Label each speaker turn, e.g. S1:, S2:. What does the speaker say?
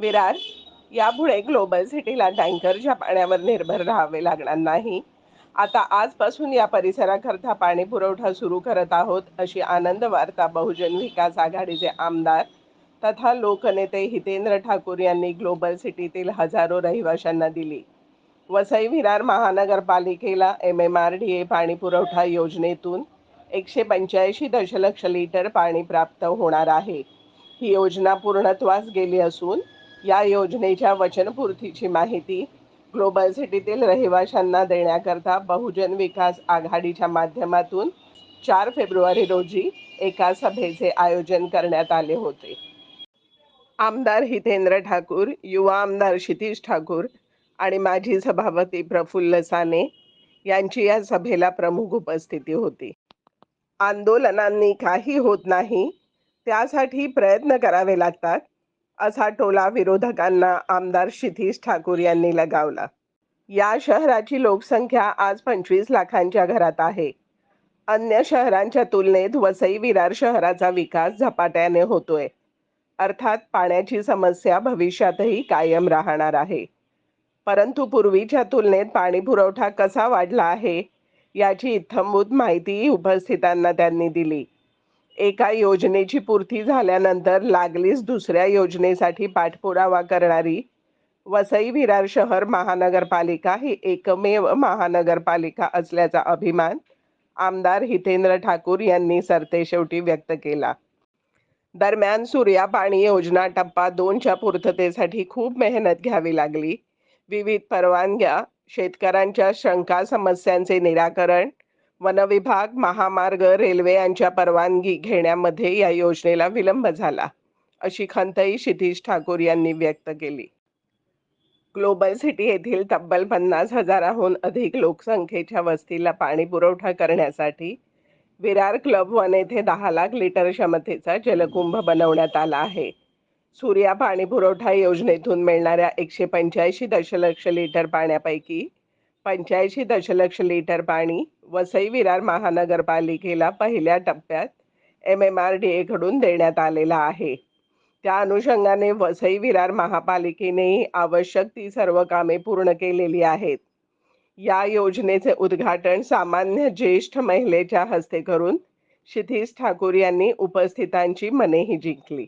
S1: विरार यापुढे ग्लोबल सिटीला टँकरच्या पाण्यावर निर्भर राहावे लागणार नाही. आता आजपासून या परिसराकरता पाणी पुरवठा सुरू करत आहोत अशी आनंद वार्ता बहुजन विकास आघाडीचे आमदार तथा लोकनेते हितेंद्र ठाकूर यांनी ग्लोबल सिटीतील हजारो रहिवाशांना दिली. वसई विरार महानगरपालिकेला M M R D A पाणी पुरवठा योजनेतून एकशे पंच्याऐंशी दशलक्ष लिटर पाणी प्राप्त होणार आहे. ही योजना पूर्णत्वास गेली असून या योजनेच्या वचनपूर्तीची माहिती ग्लोबल सिटीतील रहिवाशांना देण्याकरता बहुजन विकास आघाडीच्या माध्यमातून चार फेब्रुवारी रोजी एका सभेचे आयोजन करण्यात आले होते. आमदार हितेंद्र ठाकूर युवा आमदार क्षितिश ठाकूर आणि माजी सभापती प्रफुल्ल साने यांची या सभेला प्रमुख उपस्थिती होती. आंदोलनांनी काही होत नाही त्यासाठी प्रयत्न करावे लागतात असा टोला विरोधकांना आमदार क्षितिश ठाकूर यांनी लगावला. या शहराची लोकसंख्या आज पंचवीस लाखांच्या घरात आहे. अन्य शहरांच्या तुलनेत वसई विरार शहराचा विकास झपाट्याने होतोय. अर्थात पाण्याची समस्या भविष्यातही कायम राहणार आहे. परंतु पूर्वीच्या तुलनेत पाणी पुरवठा कसा वाढला आहे याची इत्थंभूत माहितीही उपस्थितांना त्यांनी दिली. एका योजनेची पूर्ती झाल्यानंतर लागलीच दुसऱ्या योजनेसाठी पाठपुरावा करणारी वसई विरार शहर महानगरपालिका ही एकमेव महानगरपालिका असल्याचा अभिमान आमदार हितेंद्र ठाकूर यांनी सरतेशेवटी व्यक्त केला. दरम्यान सूर्या पाणी योजना टप्पा दोनच्या पूर्ततेसाठी खूप मेहनत घ्यावी लागली. विविध परवानग्या शेतकऱ्यांच्या शंका समस्यांचे निराकरण वनविभाग महामार्ग रेल्वे यांच्या परवानगी घेण्यामध्ये या योजनेला विलंब झाला अशी खंतही क्षितिश ठाकूर यांनी व्यक्त केली. ग्लोबल सिटी येथील तब्बल पन्नास हजाराहून अधिक लोकसंख्येच्या वस्तीला पाणी पुरवठा करण्यासाठी विरार क्लब वन येथे दहा लाख लिटर क्षमतेचा जलकुंभ बनवण्यात आला आहे. सूर्या पाणी पुरवठा योजनेतून मिळणाऱ्या एकशे पंच्याऐंशी दशलक्ष लिटर पाण्यापैकी पंच्याऐंशी दशलक्ष लिटर पाणी वसई विरार महानगरपालिकेला पहिल्या टप्प्यात एम एम आर डी एकडून देण्यात आलेला आहे. त्या अनुषंगाने वसई विरार महापालिकेनेही आवश्यक ती सर्व कामे पूर्ण केलेली आहेत. या योजनेचे उद्घाटन सामान्य ज्येष्ठ महिलेच्या हस्ते करून क्षितिश ठाकूर यांनी उपस्थितांची मनेही जिंकली.